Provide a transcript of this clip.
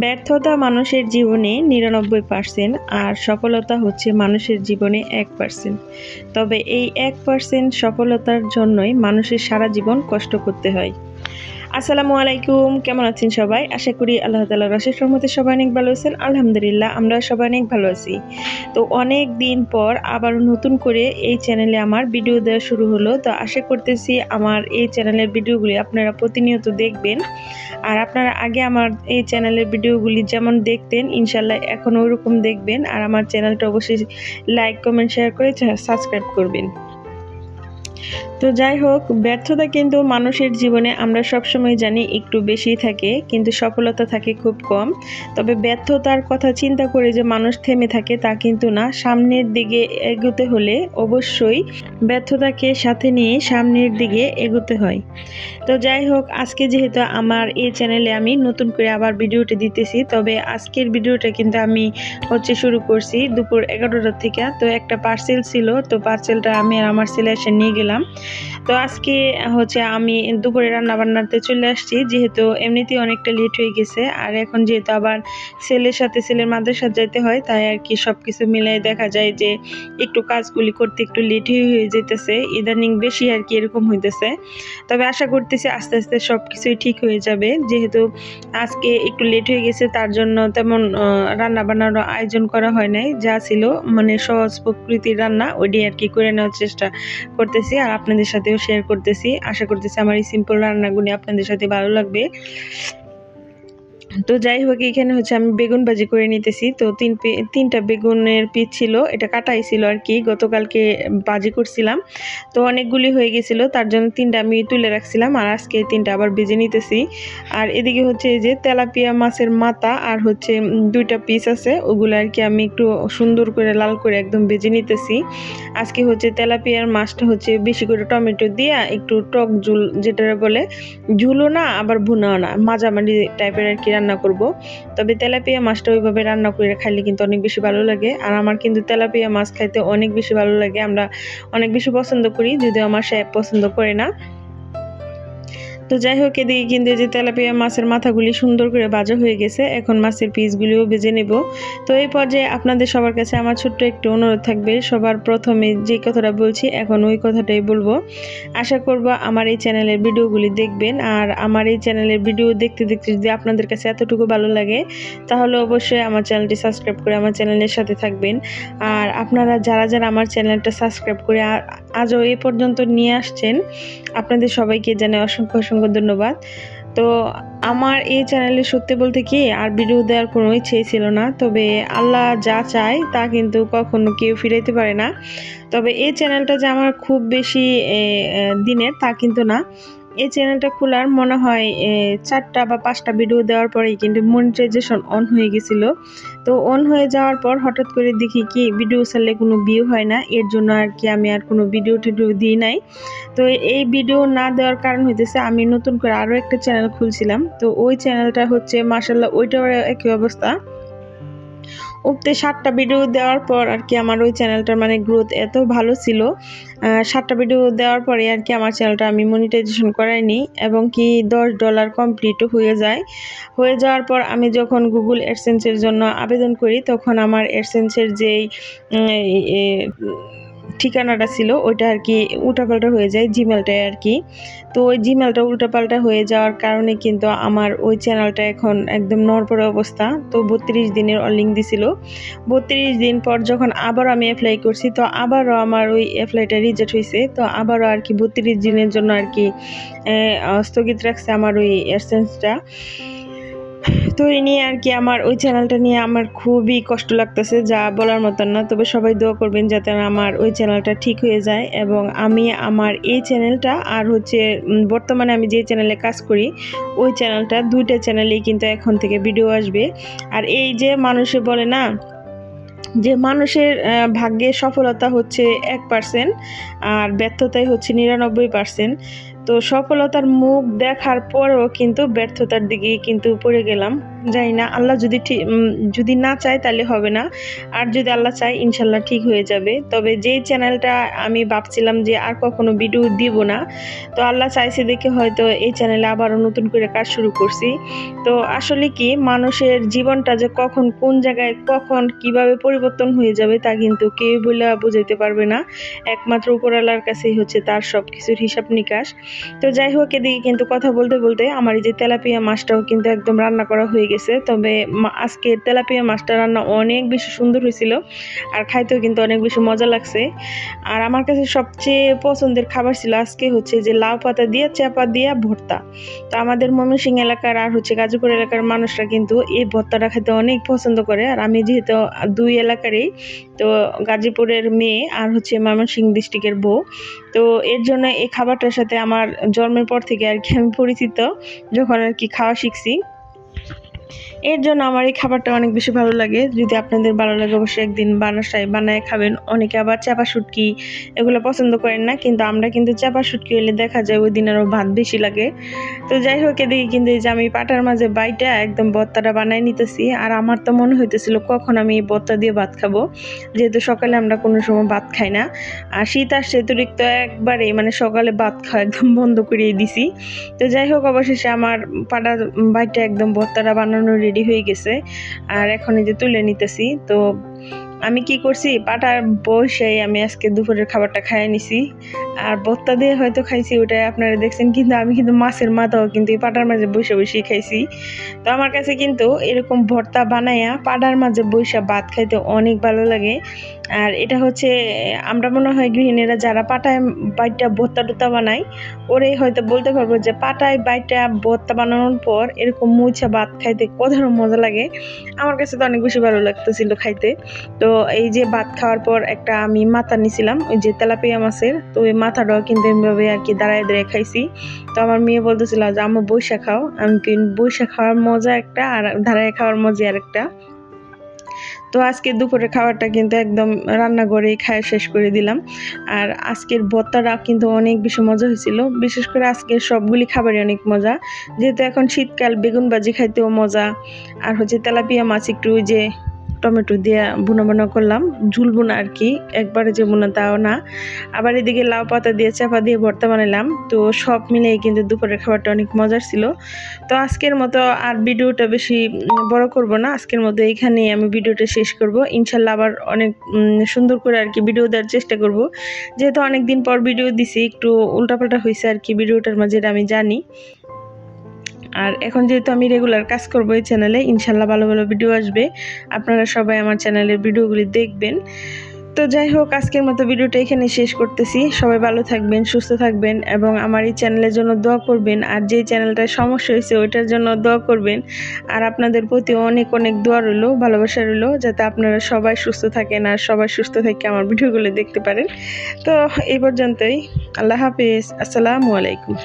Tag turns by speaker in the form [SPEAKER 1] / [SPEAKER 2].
[SPEAKER 1] ব্যর্থতা মানুষের জীবনে নিরানব্বই পার্সেন্ট আর সফলতা হচ্ছে মানুষের জীবনে এক পার্সেন্ট তবে এই এক পার্সেন্ট সফলতার জন্যই মানুষের সারা জীবন কষ্ট করতে হয়। আসসালামু আলাইকুম, কেমন আছেন সবাই? আশা করি আল্লাহ তালা রসের রহমতে সবাই অনেক ভালো আছেন। আলহামদুলিল্লাহ, আমরা সবাই অনেক ভালো আছি। তো অনেক দিন পর আবার নতুন করে এই চ্যানেলে আমার ভিডিও দেওয়া শুরু হলো। তো আশা করতেছি আমার এই চ্যানেলের ভিডিওগুলি আপনারা প্রতিনিয়ত দেখবেন। আর আপনারা আগে আমার এই চ্যানেলের ভিডিওগুলি যেমন দেখতেন ইনশাল্লাহ এখন ওরকম দেখবেন। আর আমার চ্যানেলটা অবশ্যই লাইক, কমেন্ট, শেয়ার করে সাবস্ক্রাইব করবেন। তো যাই হোক, ব্যর্থতা কিন্তু মানুষের জীবনে আমরা সবসময় জানি একটু বেশি থাকে, কিন্তু সফলতা থাকে খুব কম। তবে ব্যর্থতার কথা চিন্তা করে যে মানুষ থেমে থাকে তা কিন্তু না। সামনের দিকে এগোতে হলে অবশ্যই ব্যর্থতাকে সাথে নিয়ে সামনের দিকে এগোতে হয়। তো যাই হোক, আজকে যেহেতু আমার এই চ্যানেলে আমি নতুন করে আবার ভিডিওটি দিতেছি, তবে আজকের ভিডিওটা কিন্তু আমি হচ্ছে শুরু করছি দুপুর এগারোটার থেকে। তো একটা পার্সেল ছিল, তো পার্সেলটা আমি আর আমার ছেলে এসে নিয়ে গেলাম। তো আজকে হচ্ছে আমি দুপুরে রান্না বান্নাতে চলে আসছি, যেহেতু এমনিতেই অনেকটা লেট হয়ে গেছে। আর এখন যেহেতু আবার ছেলের সাথে ছেলের মাদ্রাসা যেতে হয়, তাই আর কি সব কিছু মিলাই দেখা যায় যে একটু কাজগুলি করতে একটু লেট হয়ে যেতেছে। ইদানিং বেশি আর কি এরকম হইতেছে। তবে আশা করতেছি আস্তে আস্তে সব কিছুই ঠিক হয়ে যাবে। যেহেতু আজকে একটু লেট হয়ে গেছে, তার জন্য তেমন রান্না বান্নার আয়োজন করা হয় নাই। যা ছিল মানে সহজ প্রকৃতির রান্না ওইটি আর কি করে নেওয়ার চেষ্টা করতেছি। আর আপনাদের সাথেও শেয়ার করতেছি। আশা করতেছি আমার এই সিম্পল রান্নাগুলি আপনাদের সাথে ভালো লাগবে। তো যাই হোক, এখানে হচ্ছে আমি বেগুন ভাজি করে নিতেছি। তো তিন তিনটা বেগুনের পিস ছিল, এটা কাটাই ছিল আর কি। গতকালকে ভাজি করছিলাম। তো অনেকগুলি হয়ে গেছিল, তার জন্য তিনটা আমি তুলে রাখছিলাম আর আজকে তিনটা আবার ভেজে নিতেছি। আর এদিকে হচ্ছে এই যে তেলাপিয়া মাছের মাথা আর হচ্ছে দুইটা পিস আছে, ওগুলো আর কি আমি একটু সুন্দর করে লাল করে একদম ভেজে নিতেছি। আজকে হচ্ছে তেলাপিয়ার মাছটা হচ্ছে বেশি করে টমেটো দিয়ে একটু টক ঝুল যেটা বলে ঝুলো না, আবার ভুনাও না। মাঝামাঝি টাইপের আর কি রান্না করব। তবে তেলাপিয়া মাছটা ওইভাবে রান্না করে খাইলে কিন্তু অনেক বেশি ভালো লাগে। আর আমার কিন্তু তেলাপিয়া মাছ খাইতে অনেক বেশি ভালো লাগে। আমরা অনেক বেশি পছন্দ করি, যদিও আমার সে পছন্দ করে না। তো যাই হোক, এদিকে কিন্তু যে তেলাপিয়া মাছের মাথাগুলি সুন্দর করে ভাজা হয়ে গেছে। এখন মাছের পিসগুলিও ভেজে নেব। তো এই পর্যায়ে আপনাদের সবার কাছে আমার ছোট্ট একটু অনুরোধ থাকবে। সবার প্রথমে যে কথাটা বলছি, এখন ওই কথাটাই বলব। আশা করব আমার এই চ্যানেলের ভিডিওগুলি দেখবেন। আর আমার এই চ্যানেলের ভিডিও দেখতে দেখতে যদি আপনাদের কাছে এতটুকু ভালো লাগে, তাহলে অবশ্যই আমার চ্যানেলটি সাবস্ক্রাইব করে আমার চ্যানেলের সাথে থাকবেন। আর আপনারা যারা যারা আমার চ্যানেলটা সাবস্ক্রাইব করে আজও এ পর্যন্ত নিয়ে আসছেন, আপনাদের সবাইকে জানে অসংখ্য অসংখ্য অসংখ্য ধন্যবাদ। তো আমার এই চ্যানেলে সত্যি বলতে কি, আর ভিডিও দেওয়ার কোনো ইচ্ছেই ছিল না। তবে আল্লাহ যা চায় তা কিন্তু কখনো কেউ ফিরাইতে পারে না। তবে এই চ্যানেলটা যে আমার খুব বেশি দিনের তা কিন্তু না। এই চ্যানেলটা খোলার মনে হয় চারটা বা পাঁচটা ভিডিও দেওয়ার পরেই কিন্তু মনিটাইজেশন অন হয়ে গেছিল। তো অন হয়ে যাওয়ার পর হঠাৎ করে দেখি কি ভিডিও ছাড়লে কোনো ভিউ হয় না, এর জন্য আর কি আমি আর কোনো ভিডিও টিডিও দিই নাই। তো এই ভিডিও না দেওয়ার কারণ হইতেছে আমি নতুন করে আরও একটা চ্যানেল খুলছিলাম। তো ওই চ্যানেলটা হচ্ছে মার্শাল্লাহ ওইটাও একই অবস্থা। উঠতে সাতটা ভিডিও দেওয়ার পর আর কি আমার ওই চ্যানেলটার মানে গ্রোথ এত ভালো ছিল। সাতটা ভিডিও দেওয়ার পরে আর কি আমার চ্যানেলটা আমি মনিটাইজেশন করাইনি এবং কি দশ ডলার কমপ্লিটও হয়ে যায়। হয়ে যাওয়ার পর আমি যখন গুগল এডসেন্সের জন্য আবেদন করি, তখন আমার এডসেন্সের যেই ঠিকানাটা ছিল, ওইটা আর কি উল্টাপাল্টা হয়ে যায় জিমেলটায় আর কি। তো ওই জিমেলটা উল্টাপাল্টা হয়ে যাওয়ার কারণে কিন্তু আমার ওই চ্যানেলটা এখন একদম নরপরে অবস্থা। তো বত্রিশ দিনের অলিং দিছিল। বত্রিশ দিন পর যখন আবার আমি অ্যাপ্লাই করছি, তো আবারও আমার ওই অ্যাপ্লাইটা রিজেক্ট হয়েছে তো আবারও আর কি বত্রিশ দিনের জন্য আর কি স্থগিত রাখছে আমার ওই অ্যাডসেন্সটা তো এই নিয়ে আর কি আমার, ওই চ্যানেলটা নিয়ে আমার খুবই কষ্ট লাগতেছে, যা বলার মতন না। তবে সবাই দোয়া করবেন যাতে আমার ওই চ্যানেলটা ঠিক হয়ে যায় এবং আমি আমার এই চ্যানেলটা আর হচ্ছে বর্তমানে আমি যে চ্যানেলে কাজ করি, ওই চ্যানেলটা দুইটা চ্যানেলেই কিন্তু এখন থেকে ভিডিও আসবে। আর এই যে মানুষে বলে না, যে মানুষের ভাগ্যে সফলতা হচ্ছে এক পার্সেন্ট আর ব্যর্থতাই হচ্ছে নিরানব্বই পার্সেন্ট তো সফলতার মুখ দেখার পরেও কিন্তু ব্যর্থতার দিকে কিন্তু পড়ে গেলাম। জানি না, আল্লাহ যদি যদি না চায় তাহলে হবে না। আর যদি আল্লাহ চায়, ইনশাল্লাহ ঠিক হয়ে যাবে। তবে যেই চ্যানেলটা আমি ভাবছিলাম যে আর কখনো ভিডিও দিব না, তো আল্লাহ চাইছে দেখে হয়তো এই চ্যানেলে আবারও নতুন করে কাজ শুরু করছি। তো আসলে কি, মানুষের জীবনটা যে কখন, কোন জায়গায় কখন, কীভাবে পরিবর্তন হয়ে যাবে তা কিন্তু কেউ বলে বোঝাইতে পারবে না। একমাত্র উপরওয়ালার কাছেই হচ্ছে তার সব কিছুর হিসাব নিকাশ। তো যাই হোক, এদিকে কিন্তু কথা বলতে বলতে আমার এই যে তেলাপিয়া মাছটাও কিন্তু একদম রান্না করা হয়ে গেছে। তবে আজকে তেলাপিয়া মাছটা রান্না অনেক বেশি সুন্দর হয়েছিল আর খাইতেও কিন্তু অনেক বেশি মজা লাগছে। আর আমার কাছে সবচেয়ে পছন্দের খাবার ছিল আজকে হচ্ছে যে লাউ পাতা দিয়ে, চাপা দিয়ে ভর্তা। তো আমাদের ময়মনসিংহ এলাকার আর হচ্ছে গাজীপুর এলাকার মানুষরা কিন্তু এই ভর্তাটা খেতে অনেক পছন্দ করে। আর আমি যেহেতু দুই এলাকারই, তো গাজীপুরের মেয়ে আর হচ্ছে ময়মনসিং ডিস্ট্রিক্টের বউ তো এর জন্য এই খাবারটার সাথে আমার জন্মের পর থেকে আর কি আমি পরিচিত, যখন আর কি খাওয়া শিখছি। এর জন্য আমার এই খাবারটা অনেক বেশি ভালো লাগে। যদি আপনাদের ভালো লাগে, অবশ্যই একদিন বানাসায় বানায় খাবেন। অনেকে আবার চাপা শুটকি এগুলো পছন্দ করেন না, কিন্তু আমরা কিন্তু চাপা শুটকি হলে দেখা যায় ওই দিন আরও ভাত বেশি লাগে। তো যাই হোক, এদিকে কিন্তু এই যে আমি পাটার মাঝে বাইটা একদম বত্তাটা বানাই নিতেছি। আর আমার তো মনে হইতেছিল কখন আমি এই বত্তা দিয়ে ভাত খাব? যেহেতু সকালে আমরা কোনো সময় ভাত খাই না। আর শীত আসছে, অতিরিক্ত একবারে মানে সকালে ভাত খাওয়া একদম বন্ধ করিয়ে দিছি। তো যাই হোক, অবশেষে আমার পাটার বাইটা একদম বত্তাটা বানানো রেডি হয়ে গেছে। আর এখন এই যে তুলে নিতেছি তো আমি কি করছি? পাটার বসে আমি আজকে দুপুরের খাবারটা খাইয়ে নিছি। আর বত্তা দিয়ে হয়তো খাইছি ওটাই আপনারা দেখছেন, কিন্তু আমি কিন্তু মাছের মাথাও কিন্তু এই পাটার মাঝে বসে বসে খাইছি। তো আমার কাছে কিন্তু এরকম ভর্তা বানাইয়া পাটার মাঝে বসে ভাত খাইতে অনেক ভালো লাগে। আর এটা হচ্ছে, আমরা মনে হয় গৃহিণীরা যারা পাটায় বাইটা ভর্তা টুত্তা বানায়, ওরাই হয়তো বলতে পারব যে পাটায় বাইটা ভর্তা বানানোর পর এরকম মুছা ভাত খাইতে কত মজা লাগে। আমার কাছে তো অনেক বেশি ভালো লাগতেছিল খাইতে। তো এই যে ভাত খাওয়ার পর একটা আমি মাথা নিছিলাম, ওই যে তেলাপিয়া মাছের, তো ওই মাথাটাও কিন্তু এভাবে আর কি দাঁড়ায় দাঁড়ায় খাইছি। তো আমার মেয়ে বলতেছিল, যে আমার বৈশা খাও। আমি কিন্তু বৈশা খাওয়ার মজা একটা আর দাঁড়ায় খাওয়ার মজা আর একটা। তো আজকে দুপুরের খাবারটা কিন্তু একদম রান্নাঘরেই খায় শেষ করে দিলাম। আর আজকের ভর্তাটা কিন্তু অনেক বেশি মজা হয়েছিল। বিশেষ করে আজকের সবগুলি খাবারই অনেক মজা। যেহেতু এখন শীতকাল, বেগুন ভাজি খাইতেও মজা। আর হচ্ছে তেলাপিয়া মাছ একটু যে টমেটো দিয়ে বুনা বুনা করলাম, ঝুল বোনা আর কি, একবারে যে বোনা তাও না। আবার এদিকে লাউ পাতা দিয়ে চাপা দিয়ে ভর্তা বানালাম, তো সব মিলেই কিন্তু দুপুরের খাবারটা অনেক মজার ছিল। তো আজকের মতো আর ভিডিওটা বেশি বড় করব না, আজকের মতো এইখানেই আমি ভিডিওটা শেষ করব। ইনশাল্লাহ আবার অনেক সুন্দর করে আর কি ভিডিও দেওয়ার চেষ্টা করব। যেহেতু অনেক দিন পর ভিডিও দিছি, একটু উল্টাপাল্টা হয়েছে আর কি ভিডিওটার মাঝে আমি জানি। আর এখন যেহেতু আমি রেগুলার কাজ করব এই চ্যানেলে ইনশাল্লাহ ভালো ভালো ভিডিও আসবে। আপনারা সবাই আমার চ্যানেলের ভিডিওগুলি দেখবেন। তো যাই হোক, আজকের মতো ভিডিওটা এখানে শেষ করতেছি। সবাই ভালো থাকবেন, সুস্থ থাকবেন এবং আমার এই চ্যানেলের জন্য দোয়া করবেন। আর যে চ্যানেলটার সমস্যা হয়েছে, ওইটার জন্য দোয়া করবেন। আর আপনাদের প্রতি অনেক অনেক দোয়া রইল, ভালোবাসা রইল, যাতে আপনারা সবাই সুস্থ থাকেন আর সবাই সুস্থ থেকে আমার ভিডিওগুলো দেখতে পারেন। তো এই পর্যন্তই। আল্লাহ হাফিজ। আসসালামু আলাইকুম।